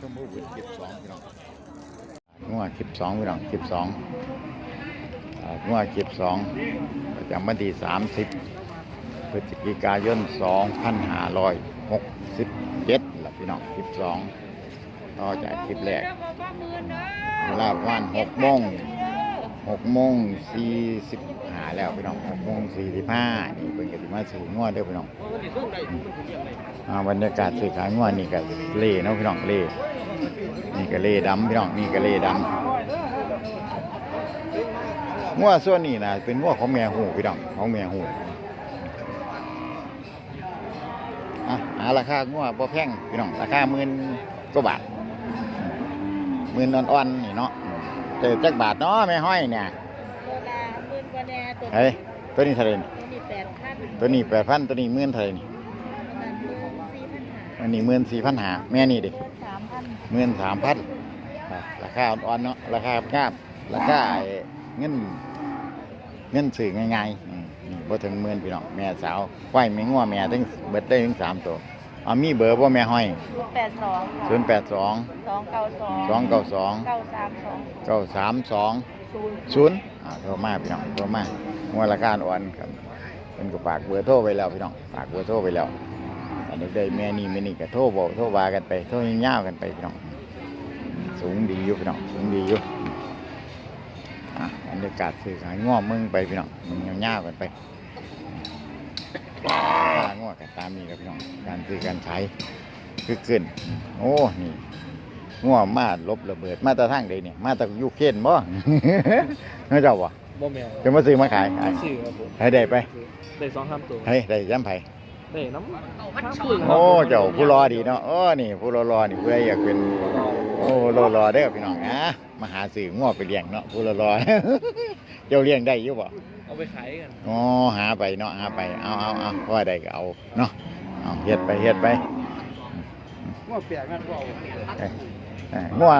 ชั่วโมพูบุญคลิปสองพี่น้องงวดคลิปสองพี่น้องคลิปสองงวดคลิปสองประจำวันที่สามสิบพฤศจิกายนสองพันห้าร้อยหกสิบเจ็ดละพี่น้องคลิปสองต่อจากคลิปแรกลาประมาณหกโมงหกโมงสี่สิบ แล้วพี่น้องหกโมงสี่สิบห้านี่เป็นกติมาสื่งวดเด้อพี่น้องอ่าบรรยากาศสื่อขายงวดนี่ก็เล่เนาะพี่น้องเล่นี่ก็เล่ดำพี่น้องนี่ก็เล่ดำงวดส่วนนี้นะเป็นงวดของแม่หูพี่น้องของแม่หูอะหาราคางวดบ่แพงพี่น้องราคาหมื่นกว่าบาทหมื่นอ่อนๆนี่เนาะเจอจักบาทเนาะแม่ห้อยเนี่ย ว่าแน่ตัวเฮ้ยตัวนี้เท่าไหรนี่ตัวนี้แปดพันตัวนี้แปดพันตัวนี้หมื่นเท่าไหรนี่ประมาณหมื่นสี่พันหาอันนี้หมื่นสี่พันหาแม่นี่ดิสามพันหมื่นสามพันราคาอ่อนๆเนาะราคาง่ายราคาไอ้เงินเงินสื่อง่ายๆอืมนี่บ่ถึงหมื่นพี่น้องแม่สาวควายแม่งัวแม่ถึงเบิดได้ถึงสามตัวเอามีเบอร์บ่แม่ห้อยแปดสองศูนย์แปดสองสองเก้าสองสองเก้าสองเก้าสามสองเก้าสามสอง ศูนย์โทรมาพี่น้องโทรมางัวราคาอ่อนครับเป็นก็ฝากเบอร์โทรไว้แล้วพี่น้องฝากเบอร์โทรไว้แล้วอันนี้ได้แม่นี่แม่นี่ก็โทรบอกโทรวากันไปโทรยาวกันไปพี่น้อง สูงดีอยู่พี่น้องสูงดีอยู่อะบรรยากาศสื่อขายง้อมึงไปพี่น้องมึงเงาวกันไปง้อกันตามนี้ครับพี่น้องการซื้อการขายคือขึ้นโอ้นี่ ง้อมาลบระเบิดมาแตะทั้งใดเนี่ยมาแตะยูเคนบ่ไม่เจ้าวะบ่แมวจะมาซื้อมาขายให้สื่อครับผมให้ได้ไปได้สองสามตัวให้ได้ย้ำไผได้น้ำน้ำพึ่งครับโอ้เจ้าผู้รอดีเนาะโอ้นี่ผู้รอรอนี่เพื่ออยากเป็นโอ้รอรอเด้อพี่น้องนะมาหาสื่อง้อไปเลี้ยงเนาะผู้รอรอ เจ้าเลี้ยงได้อยู่บ่เอาไปขายกันอ๋อหาไปเนาะหาไปเอาเอาเอาพอได้ก็เอาเนาะเอาเฮ็ดไปเฮ็ดไป ว่าเปียกนั่นก็เอาเอ้ยเอ้ย ง้อ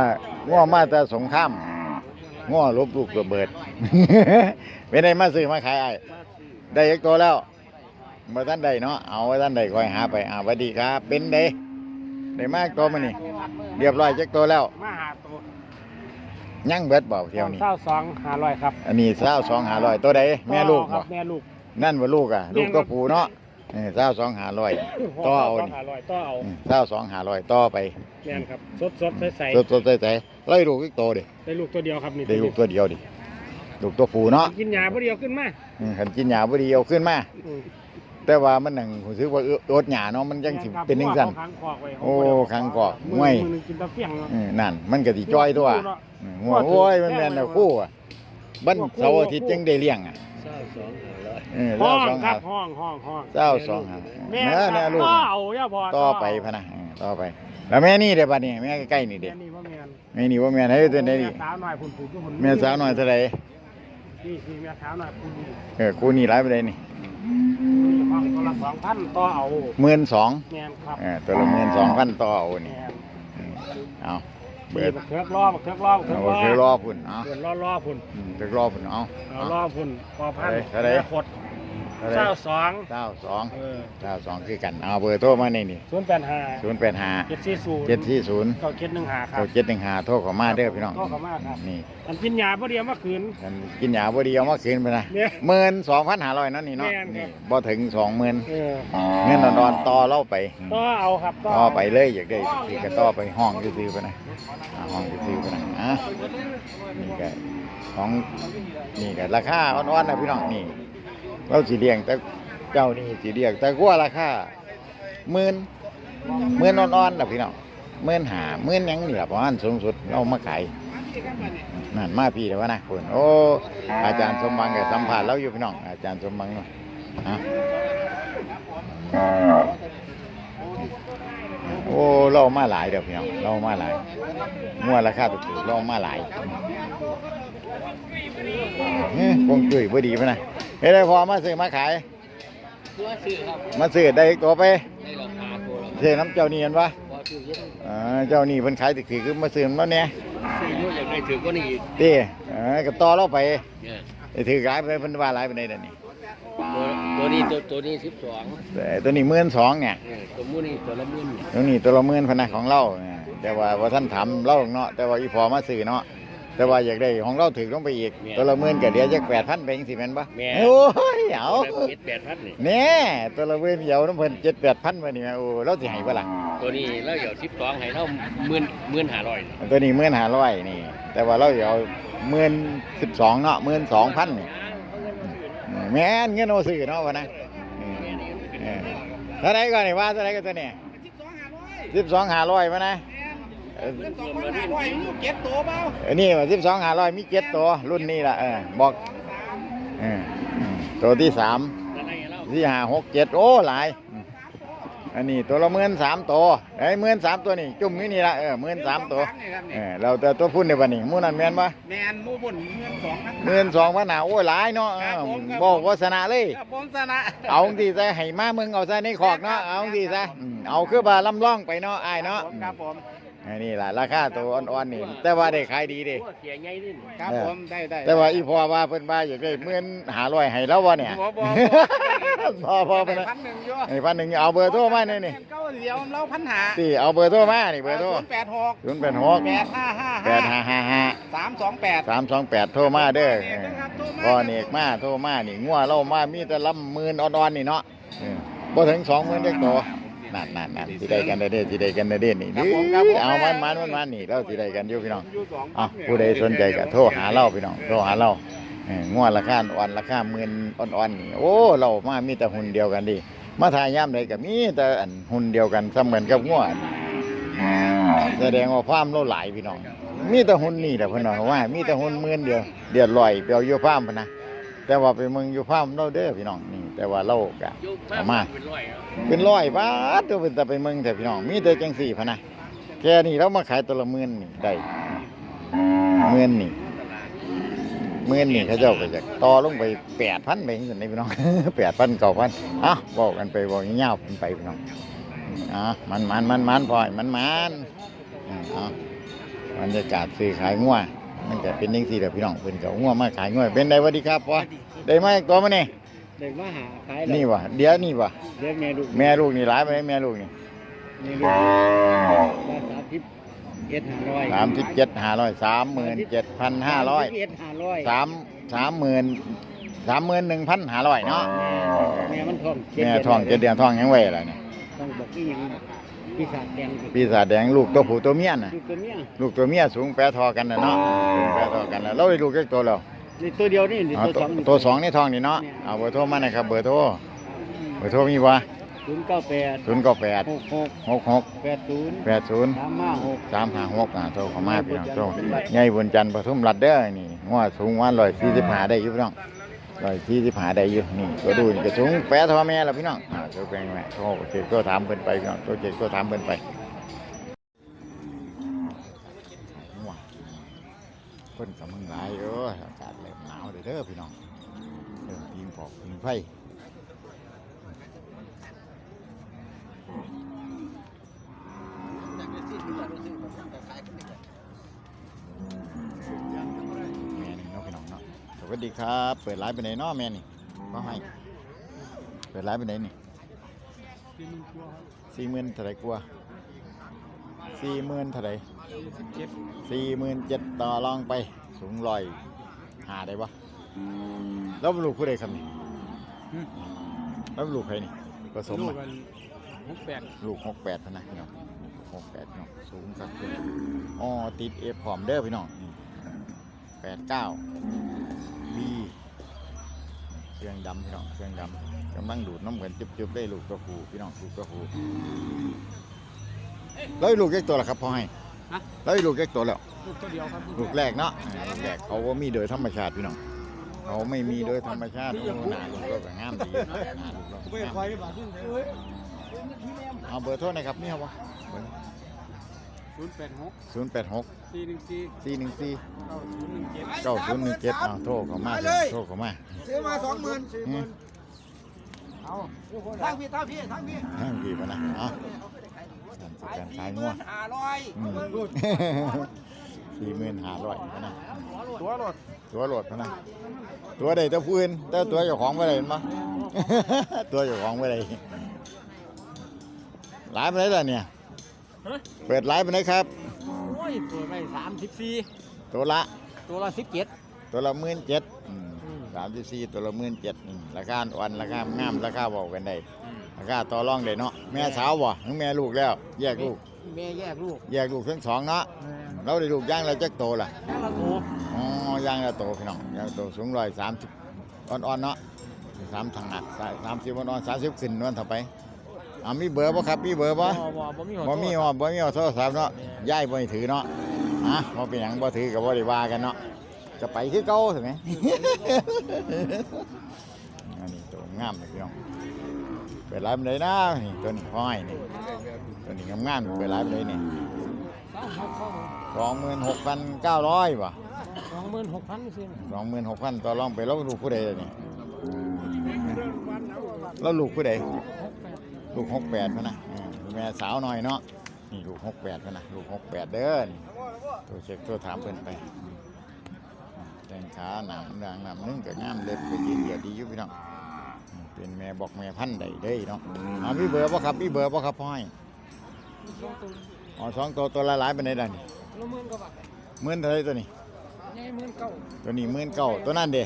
ง้อมาแต่สงครามง้อลบลูกระเบิดเป็นไดมาซื้อมาขายไอ้ายมาซื้อได้อีกตัวแล้วมาท่านใดเนาะเอาไว้ท่านใดคอยหาไปอ่าสวัสดีครับ เป็นเด้ได้มากตัวมานี่เรียบร้อยจักตัวแล้วมาหาตัวยังเบิดเบาเที่ยวนี้เศร้าสองหาร้อยครับ อันนี้เศร้าสองหาร้อยตัวใดแม่ลูกครับ่บแม่ลูกนั่นว่าลูกอะ ลูกตัวผู้เนาะ เศร้าสองหาร้อยต่อเอาสองนี่หาร้อยต่อเอาเศร้าสองหาร้อยต่อไปแม่นครับสดสดใสใสสดสดใสๆไล่ลูกอีกตัวดิได้ลูกตัวเดียวครับนี่ได้ลูกตัวเดียวดิลูกตัวผู้เนาะกินยาตัวเดียวขึ้นมาอืมขันกินหญ้าบ่ดีเอาขึ้นมาอืมแต่ว่ามันหนังผมซื้อว่าอดหญ้าเนาะมันยังสิครับเป็นจังซั่นอาค้างคอกไว้โอ้ค้างคอกมืง่วยมือหนึงกินตะเฟียงเนาะอืมนั่น มันก็สิจ้อยตัวอืมหัวโอ้ยมันแม่นแล้วคู่อะบันเสาร์อาทิตย์จังได้เลี้ยงอะเศร้าสอง หาร้อยเออห้เศร้าองสองครัหาบห้องห้องห้องเศร้าสองหาแม่เนื้อคเนื้รัอบลูกต่อเอาอย่าพอต่อไปพะนะเออต่อไป แล้วแม่นี่เด้อบัดนี้แม่ใกล้ๆนี่แม่เด้นี่ว่าแม่นแม่นี่ว่าแม่ให้ตัวใดนี่แม่สาวหน่อยพุ่นพุ่นพุ่นแม่สาวน้อยเท่าใดนี่คือแม่สาวหน่อยพุ่นนี่เออกูนี่หลายปานใดนี่ห้องตัวละสองพันต่อเอา12,000แม่นครับเออตัวละ12,000ต่อเอานี่แม่นอืมเอาเบิเบิดดบักเทือกล้อบักเทือกล้อบักเทือกเอาล้อคือรอพุ่นเอาเบิดล้อล้อพุ่นอืมถึกรอพุ่นเอาเอาล้อพุ่นพอพันเท่าไหร่แม่ขด เท่าใดเศร้าสองเก้าสองเออเก้าสองคือกัน เอาเบอร์โทรมาในนี่ศูนย์แปดห้าศูนย์แปดห้าเจ็ดสี่ศูนย์เจ็ดที่ศูนย์เก้าเจ็ดหนึ่งห้าครับเก้าเจ็ดหนึ่งห้าโทรเข้ามาเด้อพี่น้องโทรเข้ามาครับ นี่อันกินยาพอดียวเมื่อคืน ฉันกินยาบ่ดีเอามาคืนไปนะเนี่ยหมื่นสองพันห้าร้อยนั่นนี่เนาะแม่นครับ นี่บ่ถึงสองหมื่นเออเงินนอนๆต่อเล่าไปต่อเอาครับต่อไปเลยอยากได้สิก็ต่อไปห้องซื้อๆไปนะอ่าห้องซื้อๆไปนะอะนี่ก็ของนี่ก็ราคาอ่อนๆนะพี่น้องนี่ เราสีเลี้ยงแต่เจ้านี่สีเลี้ยงแต่กว่าราคาหมื่นหมื่นอ่อนๆนะพี่น้องหมื่นหาหมื่นยังนี่แหละประมาณสูงสุดเรามาขายนั่นมาพี่เดี๋ยวะนะคุณโอ้อาจารย์สมบังกับสัมผัสเราอยู่พี่น้อง อาจารย์สมบังเนาะโอ้เรามาหลายเดี๋ยวพี่น้องเรามาหลายงัวราคาถูกๆเรามาหลาย เฮ้ยคงจุ้ยบ่ดีปะนะเฮ้ยได้พอมาซื้อมาขาย ตัวซื้อครับมาซื้อได้อีกตัวไปได้ราคาตัวละซื้อน้ำเจ้านี่กันปะพอซื้อเยอะอ่าเจ้านี่เพิ่นขายถือคือมาซื้อมันเนี่ยซื้อเยอะอย่างไรถือก็นี่อีกตีเออก็ต่อเราไปเนี่ยไอ้ถือขายไปเพิ่นว่าหลายปานใดเดี๋ยวนี้ตัวตัวนี้ตัวตัวนี้สิบสองแต่ตัวนี้หมื่นสองเนี่ยเนี่ยตัวมูนี่ตัวละหมื่นตัวนี้ตัวละหมื่นพนนะของเราเนี่ยแต่ว่าว่าท่านถามเล่าเนาะแต่ว่าอีพอมาซื้อเนาะ แต่ว่าอยากได้ของเราถึงลงไปอีกตัวละหมื่นก็เดี๋ยวจะแปดพันไปเองสิแม่นปะโอ้ยเอาเจ็ดแปดพันนี่แน่ตัวละหมื่นเดียวน้ำเพิ่นเจ็ดแปดพันมานี่แม่โอ้เราสิให้บ่ล่ะตัวนี้เราเดี๋ยวสิบสองให้เราหมื่นหมื่นห้าร้อยตัวนี้หมื่นห้าร้อยนี่ แต่ว่าเราเอาหมื่นสิบสองเนาะหมื่นสองพันนี่อืมแม่นเงินโอาซื้อเนาะวะนะอืมเออเท่าไหรก่อนนี่ว่าเท่าไหรก็ตัวนี้สิบสองห้าร้อยมานะ เออสองพันห้าร้อยลูกเก็บตัวเปล่าอันนี้ว่าสิบสองห้าร้อยมีเจ็ดตัว รุ่นนี้ละเออบอกเอออืมตัวที่สามอะไรเราที่ห้าหกเจ็ดโอ้หลายอืมอันนี้ตัวละหมื่นสามตัวไอ้ยหมื่นสามตัวนี่จุ่มอยู่นี่ละเออหมื่นสามตัวนี่ครับเอนี่อเราแต่ตัวพุ่นในวันนี้หมู่นั่นแม่นปะแมนหมูบุญเงินสองพันหมื่นสองพันหาโอ้ยหลายเนาะเออครับผมครับบอกว่าชนะเลยครับผมชนะเอาดีซะให้มามึงเอาซะในขอกเนาะเอาดีซะอืมเอาคือบาลำล่องไปเนาะอ้ายเนาะครับผม อันนี้ล่ะราคาตัวอ่อนๆนี่แต่ว่าได้ขายดีเด้เสียใหญ่ดิครับผมได้ได้แต่ว่าอีพอว่าเพิ่นว่าอยากได้หมื่นหาร้อยให้แล้ววะเนี่ยบ่บ่พอพอไปนะพันหนึ่งอยู่ไอ้พันหนึ่งเอาเบอร์โทรมาเนี่ยนี่เก้าเดียวเราพันหาสี่เอาเบอร์โทรมานี่เบอร์โทรศูนย์แปดหกศูนย์แปดหกแปดห้าห้าแปดห้าห้าห้าสามสองแปดสามสองแปดโทรมาเด้อเอกนะครับโทรมาพ่อเนกมาโทรมานี่งัวเรามามีแต่ลำหมื่นอ่อนๆนี่เนาะเออบ่ถึงสองหมื่นจักตัว นั่นนั่นนั่นสิได้กันได้เด้สิได้กันได้เด้นี่ครับผมครับผม เอามันมันมันมันนี่เราสิได้กันอยู่พี่น้องอยู่สองอะผู้ใดสนใจก็โทรหาเราพี่น้องโทรหาเราเอองัวราคาอ่อนราคาหมื่นอ่อนๆนี่โอ้เรามามีแต่หุ่นเดียวกันดิมาทายามใดก็มีแต่อันหุ่นเดียวกันเสมือนกับงัวแสดงว่าความเราหลายพี่น้อง มีแต่หุ่นนี่แหละเพิ่นว่าว่า มีแต่หุ่นหมื่นเดียวเดือดลอยเปียวอยู่ฟาร์มพุ่นนะแต่ว่าไปเมืองอยู่ฟาร์มเราเด้อพี่น้องนี่ แต่ว่าเราก็ยุคเอามาเป็นร้อยครับเป็นร้อยบาทตัวเป็นแต่ไปเมืองแต่พี่น้องมีแต่จังสี่พะนะแค่นี้เรามาขายตัวละหมื่นนี่ได้หมื่นนี่หมื่นนี่เขาเจ้าก็จะต่อลงไปแปดพันไปจังซี่พี่น้องแปดพันเก้าพันอะบอกกันไปบอกเงี้ยวๆกันไปพี่น้องอะมันมันมันมันพอยมันมันอะบรรยากาศซื้อขายงัวมันจะเป็นยังสี่เด้อพี่น้องเพิ่นก็เอางัวมาขายงัวเป็นได้สวัสดีครับพ่อได้ไหมตัวมาเนี่ เด็กมาหาขายนี่วะเดี๋ยวนี่วะเด็กแม่ลูกแม่ลูกนี่หลายไปไหมแม่ลูกนี่นี่ลูกว่าสามสิบเอ็ดห้าร้อยสามสิบเจ็ดห้าร้อยสามหมื่นเจ็ดพันห้าร้อยเอ็ดห้าร้อยสามสามหมื่นสามหมื่นหนึ่งพันห้าร้อยเนาะแม่มันท้องแม่ท้องเจ็ดเดือนท้องยังไว้อะไรเนี่ยต้องบอกอีหยังปีศาจแดงปีศาจแดงลูกตัวผู้ตัวเมียน่ะลูกตัวเนี้ยลูกตัวเมียสูงแปรทอกันนะเนาะสูงแปรทอกันแล้วเราได้ลูกแค่ตัวแล้ว นี่ตัวเดียวนี่นี่อ๋อตัวตัวสองตัวสองนี่ท้องนี่เนาะเอาเบอร์โทรมาหน่อยครับเบอร์โทรเบอร์โทรมีวะศูนย์เก้าแปดศูนย์เก้าแปดหกหกหกหกแปดศูนย์แปดศูนย์สามห้าหกสามห้าหกอะโทรเข้ามาพี่น้องโทรใหญ่บุญจันทร์ปทุมรัดเด้อนี่งวสูงวันร้อยสี่สิบห้าได้อยู่พี่น้องร้อยสี่สิบห้าได้อยู่นี่ก็ดูนี่ก็สูงแปะทอแม่แล้วพี่น้องอ่าโทรแปลงแม่โทรเจ็ดก็ถามเพิ่นไปพี่น้องโทรเจ็ดก็ถามเพิ่นไปง่วงเพิ่นกำลังหลายเอออากาศเริ่มหนาวเลยเด้ อพี่น้องเมพิงปอกพิงไฟแม่นี่เนาะพี่น้องเนาะสวัสดีครับ เปิดร้านไปไหนเนาะแม่นี่ก็ให้ เปิดร้านไปไหนนี่สี่หมื่นเท่าไรกลัวสี่หมื่นเท่าไรสี่หมื่นเจ็ดต่อรองไป สูงลอยหาได้ปะ แล้วลูกผู้ใดครับนี่แล้วลูกใครนี่ผสมอะหกแปดลูกหกแปดพะนะพี่น้องหกแปดพี่น้องสูงครับพี่น้องอ๋อติดเอฟพร้อมเด้อพี่น้องแปดเก้าบีเครื่องดำพี่น้องเครื่องดำกำลังดูดน้ำเหมือนจุบๆได้ลูกตัวผูพี่น้องลูกตัวผูแล้วอีกลูกแยกตัวละครับพ่อให้แล้วอีกลูกแยกตัวแล้ว ลูกตัวเดียวครับลูกแรกเนาะอ่าลูกแรกเขาว่ามีโดยธรรมชาติพี่น้อง เขาไม่มีโดยธรรมชาติโอ้หนาลูกเราก็งามดีหนาลูกเราก็งามได้บาทนึงเอ้ยเอาเบอร์โทรหนะครับนี่ครับวะศูนย์แปดหกศูนย์แปดหกสี่หนึ่งสี่สี่หนึ่งสี่เก้าศูนย์หนึ่งเจ็ดเก้าศูนย์หนึ่งเจ็ดเอาโทรเขามาไปเลยโทรเขามาซื้อมาสองหมื่นอืมเอาทั้งพี่ทั้งพี่ทั้งพี่นั่งกี่ปะนะเอาการขายงัวห้าร้อยอืมสี่หมื่นห้าร้อยพะนะตัวรถ ตัวโหลดพะนะตัวใดตัวพื้นแต่ตัวเจ้าของไม่ได้เห็นปะตัวเจ้าของไม่ได้หลายไปเลยล่ะเนี่ยฮะเปิดไลฟ์ไปไหนครับโอ้ยเปิดไปสามสิบสี่ตัวละ ตัวละสิบเจ็ดตัวละหมื่นเจ็ดอืมสามสิบสี่ตัวละหมื่นเจ็ดราคาอ่อนราคางามราคาบอกกันได้ราคาต่อรองได้เนาะแม่สาวบ่ทั้งแม่ลูกแล้ว แยกลูกแม่แยกลูก แยกลูกทั้งสองเนาะเราได้ลูกย่างแล้วจักโตล่ะแม่ละโตอ๋อ ย่างแล้วโตพี่น้องย่างโตสูงร้อยสามสิบอ่อนๆเนาะสามทางหนักสามสิบอ่อนๆสามสิบขึ้นนวลต่อไปอ่ามีเบอร์บ่ครับมีเบอร์บ่บ่บ่มีบ่มีบ่บ่มีโทรศัพท์เนาะย้ายบ่ให้ถือเนาะอะบ่เป็นหยังบ่ถือก็บ่ได้ว่ากันเนาะก็ไปคือเก่าถูกไหมอันนี้ตัวงามเลยพี่น้องเปิดร้านมันเลยนะนี่ตัวนี้ห้อยนี่ตัวนี้งามๆเปิดร้านมันเลยนี่สองหมื่นหกพันเก้าร้อยว่ะ สองหมื่นหกพันสิสองหมื่นหกพันต่อรองไปแล้วลูกผู้ใดนี่แล้วลูกผู้ใดลูกหกแปดพะนะอืมแม่สาวหน่อยเนาะนี่ลูกหกแปดพะนะลูกหกแปดเด้อนี่ตัวเช็คตัวถามเพิ่นไปอืมแข้งขาหนามด่างหนามนึ่งก็งามเล็บก็ยืนเดียวดีอยู่พี่น้องเป็นแม่บอกแม่พันธุ์ใดเด้เนาะอ่ามีเบอร์ป่ะครับมีเบอร์ป่ะครับพ่อยอ๋อสองตัวตัวละหลายเป็นไดล่ะนี่ละหมื่นกว่าบาทหมื่นเท่าไรตัวนี้ ใหญ่หมื่นเก้าตัวนี้หมื่นเก้าตัวนั้นเด้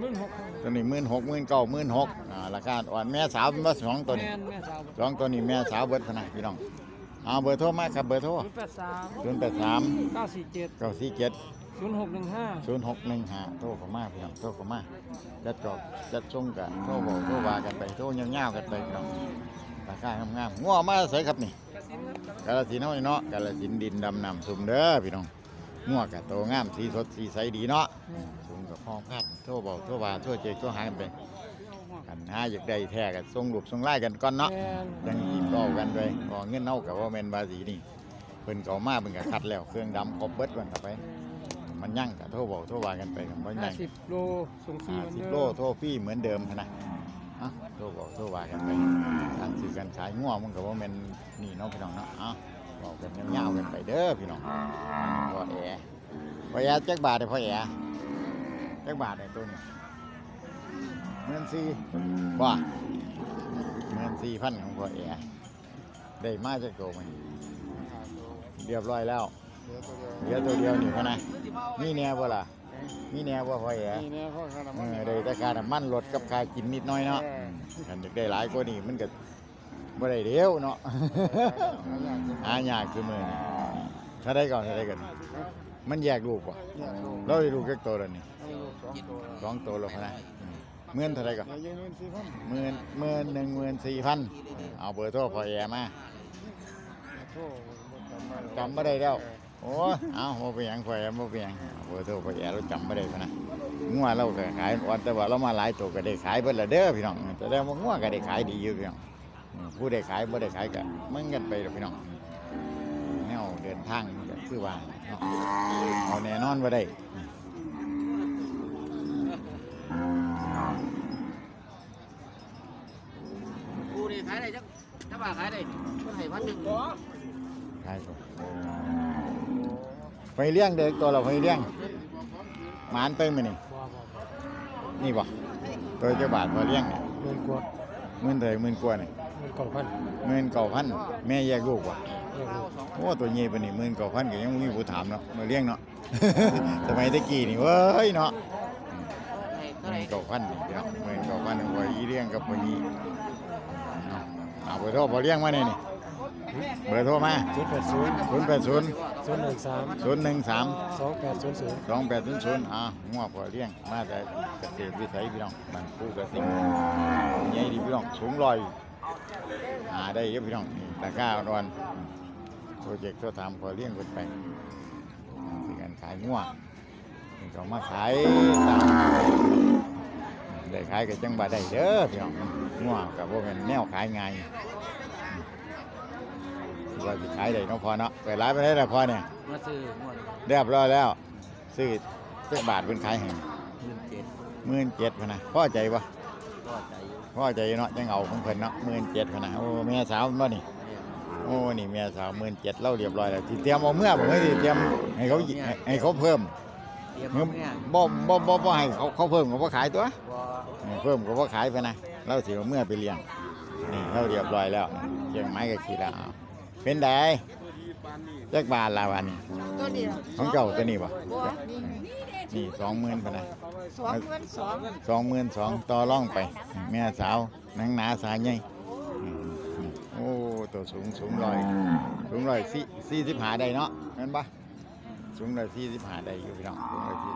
หมื่นหกตัวนี้หมื่นหกหมื่นเก้าหมื่นหกอ่าราคาอ่อนแม่สาวเป็นว่าสองตัวนี้แม่นแม่สาวสองตัวนี้แม่สาวเบิดพะนะพี่น้องเอาเบอร์โทรมาครับเบอร์โทรศูนย์แปดสามศูนย์แปดสามเก้าสี่เจ็ดเก้าสี่เจ็ด ศูนย์หกหนึ่งห้าศูนย์หกหนึ่งห้าโทรเข้ามาพี่น้องโทรเข้ามาจัดจอบจัดส่งกันโทรบอกโทรว่ากันไปโทรเงี้ยวๆกันไปพี่น้องราคางามๆง้อมาใส่ครับนี่กาลสินธุ์เฮานี่เนาะกาลสินธุ์ดินดำน้ำซุมเด้อพี่น้อง งัวกะโตงามสีสดสีใสดีเนาะสูงกับห้องพัดโทรบอกโทรว่าโทรเจกโทรหากันไปกันหาอยากได้แท้กันส่งรูปส่งไล่กันก่อนเนาะแม่นยังอีกต่อกันไปพอเงินเฮากับว่าแม่นบาสีนี่เพิ่นก็เอามาเพิ่นก็คัดแล้วเครื่องดำครบเบิดวันต่อไปมันยั่งกะโทรบอกโทรว่ากันไปกันบ่ห้ายั่งสิบโลส่งฟรีห้าเหมือนสิบเดิมโลโทรฟรีเหมือนเดิมหั้นนะอะโทรบอกโทรว่ากันไปการซื้อการขายงัวมันก็บ่แม่นนี่เนาะพี่น้องเนาะเอะ บอกกันยาวๆกันไปเด้อพี่น้องพ่อแอพ่อแอจักบาทเด้อพ่อแอจักบาทเด้อตัวนี้เงินสี่ว่าเงินสี่พันของพ่อแอได้มาจากตัวมันเรียบร้อยแล้วเหลือตัวเดียวนี่พะนะมีแนวบ่ล่ะมีแนวบ่พ่อแอนี่เนี่ยเขาขนาดเอมันอได้แต่ค่าน้ำมันรถกับค่ากินนิดหน้อยเนาะเออคันอยากได้หลายกว่านี้มันก็ บ่ได้เดียวเนาะ หายากคือมือนี้ถ้าได้ก่อนถ้าได้กันมันแยกลูกบ่เราได้ลูกแค่ตัวล้วนี่สองตัวแล้วพะนะอืมหมื่นเท่าไรก่อนยืนเงินสี่พันหมื่นหมื่นหนึ่งหมื่นสี่พันเอาเบอร์โทรพอแอมาจำบ่ได้แล้วโอ้เอาบ่เป็นหยังพอแอบ่เป็นหยังเบอร์โทรพอแอเราจำบ่ได้พะนะงัวเราก็ขายอ่อนแต่ว่าเรามาหลายตัวก็ได้ขายเบิดและเด้อพี่น้องแต่ได้ว่างัวก็ได้ขายดีอยู่พี่น้อง ผู้ได้ขายบ่ได้ขายกันมันกันไปหรอกพี่น้องแนวเดินทางนี่ก็คือว่าเนาะเอาแน่นอนบ่ได้กูนี่ขายได้จักจักบาทขายได้คนให้พันหนึ่งขายก่อนไปเลี้ยงเด็กตัวเราไปเลี้ยงหมานไปมื้อนี่บ่บ่บ่นี่บ่ตัวเจ้าบาทพอเลี้ยงนี่เงินกว่าหมื่นเท่าไหร่หมื่นกว่านี่เงิน เก้าพันหมื่นเก้าพันแม่แยกลูกบ่เรียกลูกโอ้ตัวใหญ่ปานนี้หมื่นเก้าพันก็ยังบ่มีผู้ถามเนาะมาเลี้ยงเนาะ สมัยตะกี้นี่เว้ยเนาะเท่าหไหร่มื่นเก้าพันนี่พี่น้องหมื่นเก้าพันพออีเลี้ยงกับพออีเนาะเอาเบอร์โทรพอเลี้ยงมานี่นี่เบอร์โทรมาศูนย์แปดศูนย์ศูนย์แปดศูนย์ศูนย์หนึ่งสามศูนย์หนึ่งสามสองแปดศูนย์ศูนย์สองแปดศูนย์ศูนย์อ่างัวพอเลี้ยงมาแต่เกษตรวิสัยพี่น้องมันผู้เกษตรใหญ่ดีพี่น้องสูงลอย หาได้เยอะพี่น้องนี่ราคาอ่อนๆโปรเจกต์ตัวทำพอเลี้ยงคนไปเป็นการขายงัวนี่ก็มาขายตามได้ขายกับจังบาได้เด้อพี่น้องงัวกับพวกมันแนวขายง่ายคือว่าจะขายได้เนาะพอเนาะไปร้านไปได้แล้วพอเนี่ยมาซื้อหมดเรียบร้อยแล้ว ซื้อเจ็ดบาทเป็นขายแห่งหมื่นเจ็ดหมื่นเจ็ดพะนะพ่อใจปะก็ใจอยู่ พ่อใจเนาะจังเอาของเพิ่นเนาะหมื่นเจ็ดพะนะโอ้แม่สาวมันบ่นี่เนี่ยโอ้นี่แม่สาวหมื่นเจ็ดเล่าเรียบร้อยแล้วที่เตรียมเอาเมื่อผมให้เตรียมให้เขาหยิให้ให้เขาเพิ่มเตรียมเงินเนี่ยบ่บ่บ่บ่ให้เขาเขาเพิ่มเขาบ่ขายตัวว่าเออเพิ่มเขาบ่ขายไปนะเราสิเอาเมื่อไปเลี้ยงนี่เราเรียบร้อยแล้วเชียงไม้ก็ขี่แล้วเอาเป็นไดแจ็คบาทลาวันนี่ตัวนี้ของเจ้าตัวนี้บ่บัวนี่นี่สองหมื่นปะนะ สองเงินสองสองหมื่นสองต่อร่องไป แม่สาวหนังหนาสายใหญ่อืมโอ้ตัวสูงสูงลอยสูงลอยสี่สี่สิบหาได้เนาะเห็นปะสูงลอยสี่สิบหาได้อยู่พี่น้องสูงลอยสี่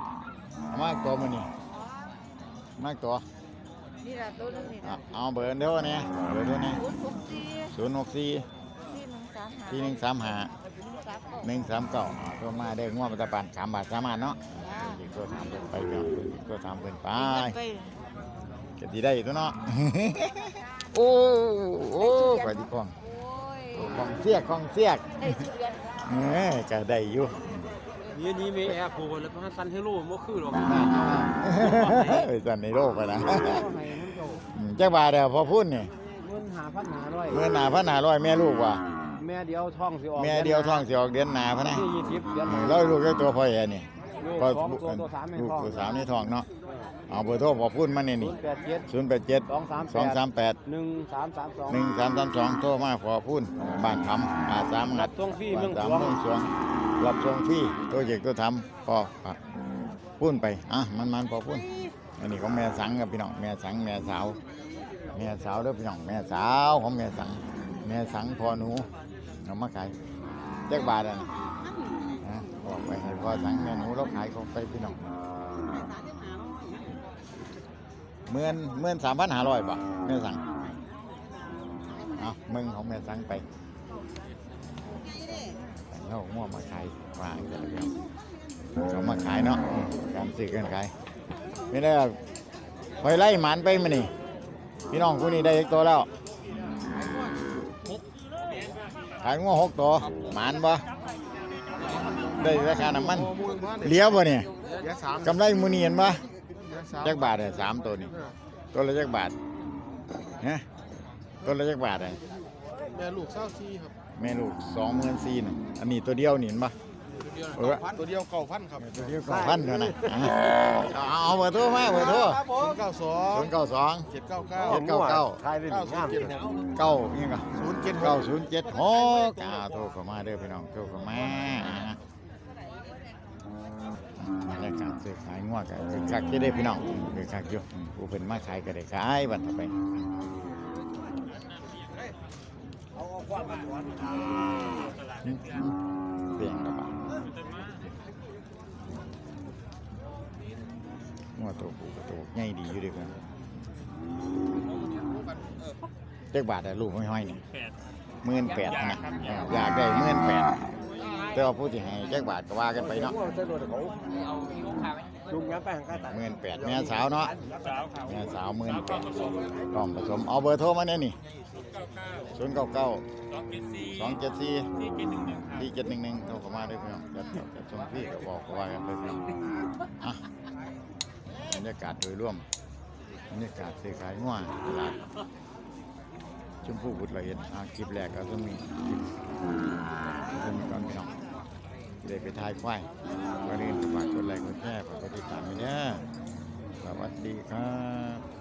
เอามากตัวมันนี่มากตัวนี่ละตัวนึงนี่เอาละเอาเบอร์เดียวเนี่ยเบอร์เดียวเนี่ยศูนย์หกสี่ศูนย์หกสี่ที่หนึ่งสามห้าที่หนึ่งสามหาหนึ่งสามเก้าหนึ่งสามเก้าตัวมาได้งวดมาตะปานสามบาทสามบาทเนาะจ้าอีก ตัวถามเพิ่นไปเนาะอีกตัวถามเพิ่นไปไปก็ดีได้ตัวเนาะ โอ้โอ้ไปดีกองโอ้ยกองเสียกกองเสียกได้สิบเดือนเออก็ได้อยู่นี่นี่มีแอร์ผูกแล้วก็ซันเฮโร่บ่คือหรอกนั่นเอ้ยจันในโลกไปนะอืมจักบาทเดียวพอพูดนี่เงินหาพันหาร้อยเมื่อหนาพันหาร้อยแม่ลูกว่ะแม่เดียวท้องสิออกแม่เดียวท้องสิออกเดือนหนาพะนะที่ยี่สิบเดือนเออแล้วลูกได้ตัวพ่อแย่นี่ลู กพ่อสองตัวตัวสามในลูกท้อง ตัวสามในท้องเนาะเอาเบอร์โทรพอพูดมาเนี่ยศูนี่นย์แปดเจ็ดศูนย์แปดเจ็ดสองสามสองสามแปดหนึ่งสามสามสองหนึ่งสามสามสองโทรมาพอพูดบ้านคำอาสามงัดส่งฟรีเมืองสามหลวงเมืองสวงรับส่งฟรีตัวเจกตัวทำพอพูดไปอะมันมันพอพูดอันนี้ของแม่สังกับพี่น้องแม่สังแม่สาว แม่สาวเด้อพี่น้องแม่สาวของแม่สัง แม่สังพอหนูเอามาขายแจ็คบาทอะนะนะบอ ก่อสังแม่หนูเราขายของไปพี่น้องเมื่อนเมื่อนสามพันห้าร้อยบ่แม่สั่งเอามึงของแม่สั่งไปเขาง่วงมาขายว่าอย่างเดียวเขามาขายเนาะการซื้อกันขายไม่ได้คอยไล่หมันไปมานี่พี่น้องคู่นี้ได้อีกตัวแล้วขายง่วงหกตัวหมันบ่ ได้ราคาน้ำมันเลี้ยวบ่เนี่ยเดี๋ยวสามกำไรมูนีเห็นบ่เดี๋ยวสามจักบาทเลยสามตัวนี่ตัวละจักบาทฮะตัวละจักบาทเลยแม่ลูกเศร้าซีครับแม่ลูกสองหมื่นสี่น่ะอันนี้ตัวเดียวนี่เห็นบ่ตัวเดียวเออพันตัวเดียวเก้าพันครับตัวเดียวก็พันเท่านั้นอะเอาเอาเบอร์โทรมาเบอร์โทรศูนย์เก้าสองศูนย์เก้าสองเจ็ดเก้าเก้าเจ็ดเก้าเก้าขายได้ดีงามเลยเก้านี่ก็ศูนย์เจ็ดหเก้ากศูนย์เจ็ดหกอ่าโทรเข้ามาเด้อพี่น้องโทรเข้ามาอ่า บรรยากาศซื้อขายงัวกันคือคักจะได้อพี่น้องคือคักอยู่อืมผู้เพิ่นมาขายก็ได้ขายบัดต่อไปอืมเสียงระบาดงัวตัวผู้กับตัวใหญ่ดีอยู่เด้วยกันเจ็กบาทอะลูกห้อยๆนี่หมื่นแปดนะเอออยากได้หมื่นแปด แต่ว่าผู้ที่ให้เจ็กบาทก็ว่ากันไปเนาะจะโดนเขาลุงยับไปหางกาตัดหมื่นแปดแม่สาวเนาะแม่สาวหมื่นแปดกล่องผสมเอาเบอร์โทรมาเนี่ยนี่ศูนย์เก้าเก้าสองเจ็ดสี่สี่เจ็ดหนึ่งหนึ่งโทรเข้ามาด้วยพี่น้องจัดจัดจัดส่งพี่ก็บอกก็ว่ากันไปพี่น้องอะบรรยากาศโดยรวมบรรยากาศซื้อขายง่วตลาดชมพู่บุตรละเอียดอะคลิปแรกก็ต้องมีคลิปเริ่มก่อนพี่น้อง เด้ไปทายควายก็เรียนฝากกดไลค์กดแชร์ฝากกดติดตามไปเด้อสวัสดีครับ